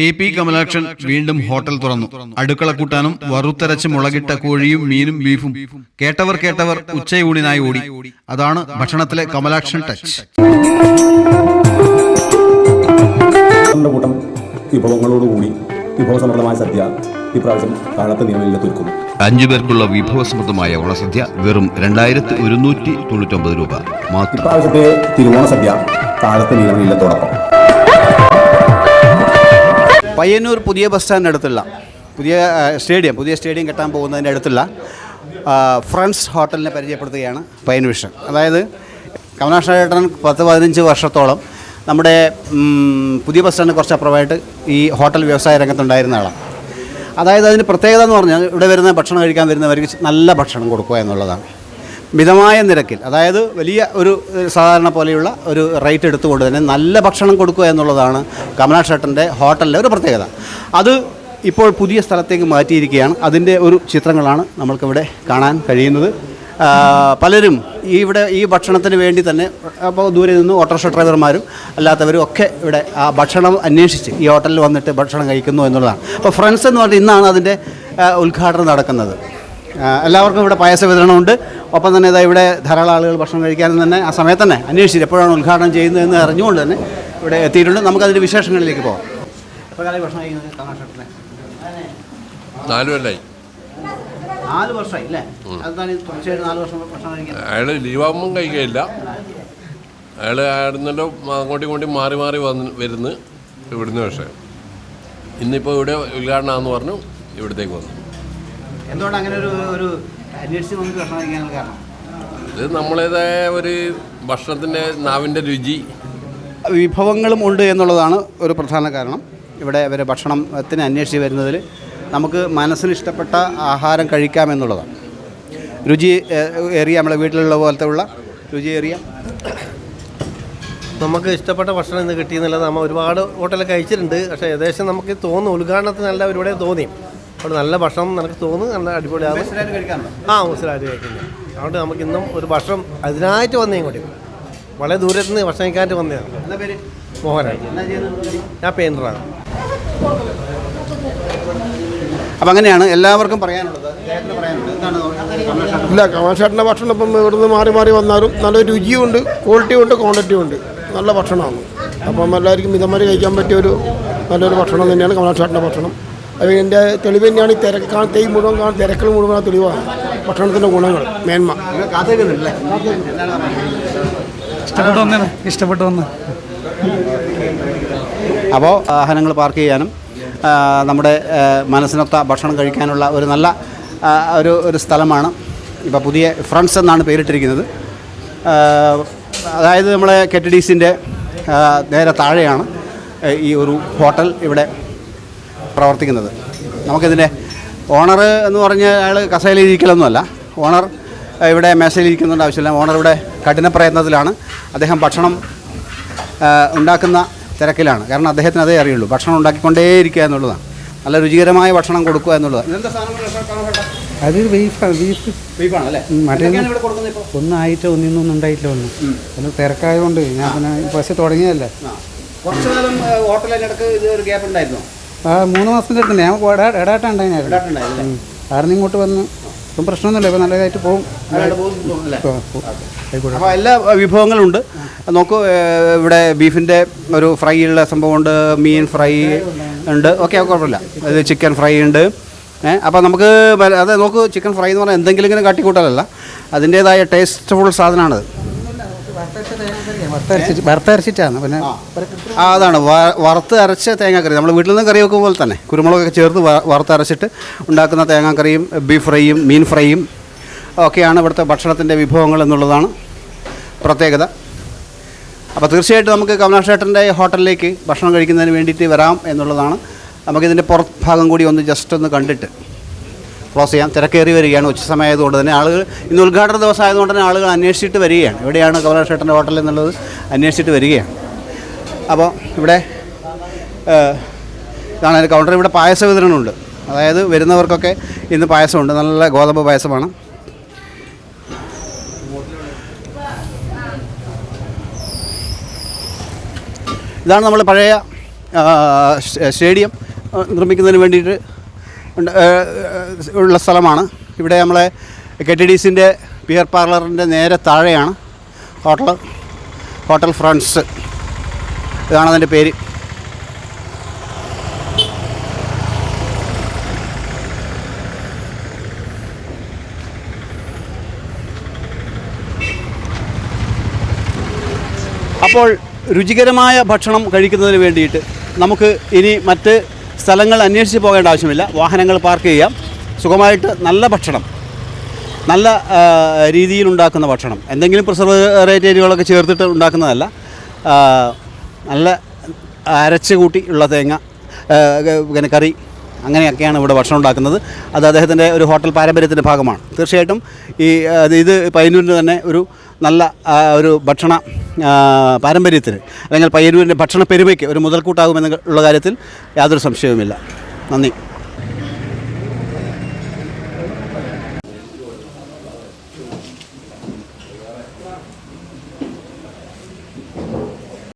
T P Kamalakshan വീണ്ടും hotel തുറന്നു. അടുക്കള കൂട്ടാനും വറുത്തരച്ച് മുളകിട്ട കോഴിയും മീനും ബീഫും കേട്ടവർ കേട്ടവർ ഉച്ചയൂണിനായി ഓടി. അതാണ് ഭക്ഷണത്തിലെ കമലാക്ഷൻ ടച്ച്. പന്ത്രണ്ട് കൂട്ടം വിഭവങ്ങളോടുകൂടി വിഭവസമൃദ്ധമായ സദ്യ ഇപ്രാവശ്യം താഴത്തെ അഞ്ചു പേർക്കുള്ള വിഭവസമൃദ്ധമായ ഓണസദ്യ വെറും രണ്ടായിരത്തി ഒരുന്നൂറ്റി തൊണ്ണൂറ്റൊമ്പത് രൂപ. മാത്രം. ഇപ്രാവശ്യത്തെ തിരുവോണ സദ്യ താഴത്തെ നിലവിലത്തോടൊപ്പം പയ്യന്നൂർ പുതിയ ബസ് സ്റ്റാൻഡിനടുത്തുള്ള പുതിയ സ്റ്റേഡിയം പുതിയ സ്റ്റേഡിയം കെട്ടാൻ പോകുന്നതിന്റെ അടുത്തുള്ള ഫ്രണ്ട്സ് ഹോട്ടലിനെ പരിചയപ്പെടുത്തുകയാണ് പയ്യന്നൂർ വിഷൻ. അതായത് കമലാഷേട്ടൻ പത്ത് പതിനഞ്ച് വർഷത്തോളം നമ്മുടെ പുതിയ ബസ് സ്റ്റാൻഡിന് കുറച്ച് അപ്പുറമായിട്ട് ഈ ഹോട്ടൽ വ്യവസായ രംഗത്തുണ്ടായിരുന്ന ആളാണ്. അതായത് അതിന് പ്രത്യേകത എന്ന് പറഞ്ഞാൽ ഇവിടെ വരുന്ന ഭക്ഷണം കഴിക്കാൻ വരുന്നവർക്ക് നല്ല ഭക്ഷണം കൊടുക്കുക എന്നുള്ളതാണ്. മിതമായ നിരക്കിൽ അതായത് വലിയ ഒരു സാധാരണ പോലെയുള്ള ഒരു റേറ്റ് എടുത്തുകൊണ്ട് തന്നെ നല്ല ഭക്ഷണം കൊടുക്കുക എന്നുള്ളതാണ് കമലാക്ഷേട്ടന്റെ ഹോട്ടലിലെ ഒരു പ്രത്യേകത. അത് ഇപ്പോൾ പുതിയ സ്ഥലത്തേക്ക് മാറ്റിയിരിക്കുകയാണ്. അതിന്റെ ഒരു ചിത്രങ്ങളാണ് നമ്മൾക്കിവിടെ കാണാൻ കഴിയുന്നത്. പലരും ഈ ഇവിടെ ഈ ഭക്ഷണത്തിന് വേണ്ടി തന്നെ അപ്പോൾ ദൂരെ നിന്ന് ഓട്ടോറിക്ഷ ഡ്രൈവർമാരും അല്ലാത്തവരും ഒക്കെ ഇവിടെ ആ ഭക്ഷണം അന്വേഷിച്ച് ഈ ഹോട്ടലിൽ വന്നിട്ട് ഭക്ഷണം കഴിക്കുന്നു എന്നുള്ളതാണ്. അപ്പോൾ ഫ്രണ്ട്സ് എന്ന് പറഞ്ഞാൽ ഇന്നാണ് അതിന്റെ ഉദ്ഘാടനം നടക്കുന്നത്. എല്ലാവർക്കും ഇവിടെ പായസ വിതരണമുണ്ട്. ഒപ്പം തന്നെ ഇതാ ഇവിടെ ധാരാളം ആളുകൾ ഭക്ഷണം കഴിക്കാനും തന്നെ ആ സമയത്ത് തന്നെ അന്വേഷിച്ചിട്ട് എപ്പോഴാണ് ഉദ്ഘാടനം ചെയ്യുന്നതെന്ന് അറിഞ്ഞുകൊണ്ട് തന്നെ ഇവിടെ എത്തിയിട്ടുണ്ട്. നമുക്കതിന്റെ വിശേഷങ്ങളിലേക്ക് പോകാം. അയാൾ ഭക്ഷണം കഴിക്കുന്നത് കാണാൻ നാല് കൊല്ലായി. നാല് വർഷമായി അല്ലേ? അതാണ് തുടർച്ചയായിട്ട് നാല് വർഷം ഭക്ഷണം കഴിക്കുന്നത്? അയാൾ ലീവാകുമ്പം കഴിക്കുകയില്ല. അയാൾ ആയിരുന്നല്ലോ അങ്ങോട്ടും ഇങ്ങോട്ടും മാറി മാറി വന്ന് വരുന്ന് ഇവിടുന്ന് പക്ഷേ. ഇന്നിപ്പോൾ ഇവിടെ ഉദ്ഘാടനമാണെന്ന് പറഞ്ഞു ഇവിടത്തേക്ക് വന്നു. എന്തുകൊണ്ട് അങ്ങനെ ഒരു ഒരു അന്വേഷിച്ച് നമുക്ക് ഭക്ഷണം കഴിക്കാനുള്ള കാരണം. ഇത് നമ്മളേതായ ഒരു ഭക്ഷണത്തിന്റെ നാവിന്റെ രുചി. വിഭവങ്ങളും ഉണ്ട് എന്നുള്ളതാണ് ഒരു പ്രധാന കാരണം. ഇവിടെ ഇവരെ ഭക്ഷണത്തിന് അന്വേഷിച്ച് വരുന്നതിൽ നമുക്ക് മനസ്സിന് ഇഷ്ടപ്പെട്ട ആഹാരം കഴിക്കാമെന്നുള്ളതാണ് രുചി ഏറിയ നമ്മളെ വീട്ടിലുള്ള പോലത്തെ ഉള്ള രുചി ഏറിയ. നമുക്ക് ഇഷ്ടപ്പെട്ട ഭക്ഷണം ഇന്ന് കിട്ടിയെന്നുള്ളത് നമ്മൾ ഒരുപാട് ഹോട്ടലിൽ കഴിച്ചിട്ടുണ്ട്. പക്ഷേ ഏകദേശം നമുക്ക് തോന്നുന്നു ഉദ്ഘാടനത്തിന് നല്ല ഒരുപാട് തോന്നി. അവിടെ നല്ല ഭക്ഷണം നിനക്ക് തോന്നുന്നു? നല്ല അടിപൊളിയാണ് ആ മുസ്ലായിട്ട് കഴിക്കുന്നത് അതുകൊണ്ട് നമുക്ക് ഇന്നും ഒരു ഭക്ഷണം അതിനായിട്ട് വന്നേ ഇങ്ങോട്ട്. വളരെ ദൂരത്ത് നിന്ന് ഭക്ഷണം കഴിക്കാനായിട്ട് വന്നതാണ് മോഹനാണ് ഞാൻ പെയിന്ററാണ് അപ്പം അങ്ങനെയാണ് എല്ലാവർക്കും പറയാനുള്ളത്. ഇല്ല കമാൻഷാട്ടിന്റെ ഭക്ഷണം ഇപ്പം ഇവിടുന്ന് മാറി മാറി വന്നാലും നല്ല രുചിയുണ്ട് ക്വാളിറ്റിയും ഉണ്ട് ക്വാണ്ടിറ്റിയും ഉണ്ട്. നല്ല ഭക്ഷണമാണ്. അപ്പം എല്ലാവർക്കും മിതമാരി കഴിക്കാൻ പറ്റിയ ഒരു നല്ലൊരു ഭക്ഷണം തന്നെയാണ് കമലാഷേട്ടന്റെ ഭക്ഷണം. അത് എന്റെ തെളിവ് തന്നെയാണ് ഈ തിരക്ക് കാണാൻ തെയ് മുഴുവൻ കാണാൻ തിരക്കൾ മുഴുവൻ ആ തെളിവാണ്. ഭക്ഷണത്തിന്റെ ഗുണങ്ങൾ മേന്മ. ഇഷ്ടപ്പെട്ടു വന്നേ ഇഷ്ടപ്പെട്ടു വന്ന്. അപ്പോൾ വാഹനങ്ങൾ പാർക്ക് ചെയ്യാനും നമ്മുടെ മനസ്സിനൊത്ത ഭക്ഷണം കഴിക്കാനുള്ള ഒരു നല്ല ഒരു ഒരു സ്ഥലമാണ്. ഇപ്പോൾ പുതിയ ഫ്രണ്ട്സ് എന്നാണ് പേരിട്ടിരിക്കുന്നത്. അതായത് നമ്മളെ കെ ടി ഡി സിന്റെ നേരെ താഴെയാണ് ഈ ഒരു ഹോട്ടൽ ഇവിടെ പ്രവർത്തിക്കുന്നത്. നമുക്കിതിന്റെ ഓണർ എന്ന് പറഞ്ഞ അയാൾ കസേലയിലിരിക്കലൊന്നുമല്ല ഓണർ ഇവിടെ മേശയിലിരിക്കുന്നുണ്ട് ആവശ്യമില്ല. ഓണർ ഇവിടെ കഠിന പ്രയത്നത്തിലാണ്. അദ്ദേഹം ഭക്ഷണം ഉണ്ടാക്കുന്ന തിരക്കിലാണ്. കാരണം അദ്ദേഹത്തിന് അതേ അറിയുള്ളൂ. ഭക്ഷണം ഉണ്ടാക്കിക്കൊണ്ടേയിരിക്കുക എന്നുള്ളതാണ്. നല്ല രുചികരമായ ഭക്ഷണം കൊടുക്കുക എന്നുള്ളതാണ്. അത് ബീഫാണ്. ബീഫ്. ബീഫാണ് അല്ലേ മറ്റേ എന്തൊക്കെയാണ് കൊടുക്കുന്നത് ഇപ്പോൾ ഒന്നും ആയിട്ട് ഒന്നിനൊന്നും ഉണ്ടായിട്ടില്ല ഒന്നും. ഒന്ന് തിരക്കായതുകൊണ്ട് ഞാൻ പിന്നെ ബസ് തുടങ്ങിയതല്ലേ. കുറച്ച് കാലം ഹോട്ടലിനിടക്ക് ഇത് ഒരു ഗ്യാപ്പ് ഉണ്ടായിരുന്നോ? ആ മൂന്ന് മാസത്തിന്റെ അടുത്ത് ഞാൻ ഇടാട്ടുണ്ടായിരുന്നു ഉണ്ടായിരുന്നു ആരും ഇങ്ങോട്ട് വന്ന് ഇപ്പം പ്രശ്നമൊന്നുമില്ല. ഇപ്പം നല്ലതായിട്ട് പോകും അപ്പോൾ എല്ലാ വിഭവങ്ങളുണ്ട്. നോക്കൂ ഇവിടെ ബീഫിന്റെ ഒരു ഫ്രൈ ഉള്ള സംഭവമുണ്ട് മീൻ ഫ്രൈ ഉണ്ട്. ഓക്കെ കുഴപ്പമില്ല. ഇത് ചിക്കൻ ഫ്രൈ ഉണ്ട്. ഏഹ് അപ്പോൾ നമുക്ക് അതെ അത് നോക്കൂ ചിക്കൻ ഫ്രൈ എന്ന് പറഞ്ഞാൽ എന്തെങ്കിലും ഇങ്ങനെ കാട്ടിക്കൂട്ടലല്ല. അതിന്റേതായ ടേസ്റ്റ്ഫുൾ സാധനമാണത്. വറുത്തരച്ചിട്ടാണ് പിന്നെ ആ. അതാണ്. വറുത്ത് അരച്ച തേങ്ങാക്കറി. നമ്മൾ വീട്ടിൽ നിന്ന് കറി വെക്കും പോലെ തന്നെ. കുരുമുളകൊക്കെ ചേർത്ത് വറുത്തരച്ചിട്ട് ഉണ്ടാക്കുന്ന തേങ്ങാക്കറിയും ബീഫ് ഫ്രൈയും മീൻ ഫ്രൈയും ഒക്കെയാണ് ഇവിടുത്തെ ഭക്ഷണത്തിന്റെ വിഭവങ്ങൾ എന്നുള്ളതാണ് പ്രത്യേകത. അപ്പോൾ തീർച്ചയായിട്ടും നമുക്ക് കമലാഷേട്ടന്റെ ഹോട്ടലിലേക്ക് ഭക്ഷണം കഴിക്കുന്നതിന് വേണ്ടിയിട്ട് വരാം എന്നുള്ളതാണ്. നമുക്കിതിന്റെ പുറത്ത് ഭാഗം കൂടി ഒന്ന് ജസ്റ്റ് ഒന്ന് കണ്ടിട്ട് ക്ലോസ് ചെയ്യാം തിരക്കേറി വരികയാണ്. ഉച്ച സമയമായതുകൊണ്ട് തന്നെ ആളുകൾ ഇന്ന് ഉദ്ഘാടന ദിവസം ആയതുകൊണ്ട് തന്നെ ആളുകൾ അന്വേഷിച്ചിട്ട് വരികയാണ്. എവിടെയാണ് കമലാഷേട്ടന്റെ ഹോട്ടൽ എന്നുള്ളത്. അന്വേഷിച്ചിട്ട് വരികയാണ്. അപ്പോൾ ഇവിടെ ഇതാണ് അതിന്റെ കൗണ്ടർ ഇവിടെ പായസ വിതരണമുണ്ട്. അതായത് വരുന്നവർക്കൊക്കെ ഇന്ന് പായസമുണ്ട്. നല്ല ഗോതമ്പ് പായസമാണ്. ഇതാണ് നമ്മൾ പഴയ സ്റ്റേഡിയം നിർമ്മിക്കുന്നതിന് വേണ്ടിയിട്ട് ഉള്ള സ്ഥലമാണ്. ഇവിടെ നമ്മളെ കെ ടി ഡി സിന്റെ ബിയർ പാർലറിന്റെ നേരെ താഴെയാണ് ഹോട്ടൽ ഹോട്ടൽ ഫ്രണ്ട്സ്. ഇതാണ് അതിന്റെ പേര്. അപ്പോൾ രുചികരമായ ഭക്ഷണം കഴിക്കുന്നതിന് വേണ്ടിയിട്ട് നമുക്ക് ഇനി മറ്റ് സ്ഥലങ്ങൾ അന്വേഷിച്ച് പോകേണ്ട ആവശ്യമില്ല. വാഹനങ്ങൾ പാർക്ക് ചെയ്യാം. സുഖമായിട്ട് നല്ല ഭക്ഷണം. നല്ല രീതിയിൽ ഉണ്ടാക്കുന്ന ഭക്ഷണം. എന്തെങ്കിലും പ്രിസർവേറ്റീവുകളൊക്കെ ചേർത്തിട്ട് ഉണ്ടാക്കുന്നതല്ല. നല്ല അരച്ച് കൂട്ടി ഉള്ള തേങ്ങ പിന്നെ കറി അങ്ങനെയൊക്കെയാണ് ഇവിടെ ഭക്ഷണം ഉണ്ടാക്കുന്നത്. അത് അദ്ദേഹത്തിന്റെ ഒരു ഹോട്ടൽ പാരമ്പര്യത്തിന്റെ ഭാഗമാണ്. തീർച്ചയായിട്ടും ഈ ഇത് പയ്യന്നൂരിന് തന്നെ ഒരു നല്ല ഒരു ഭക്ഷണ പാരമ്പര്യത്തിന് അല്ലെങ്കിൽ പയ്യന്നൂരിന്റെ ഭക്ഷണ പെരുമയ്ക്ക് ഒരു മുതൽക്കൂട്ടാകുമെന്നുള്ള കാര്യത്തിൽ യാതൊരു സംശയവുമില്ല. നന്ദി.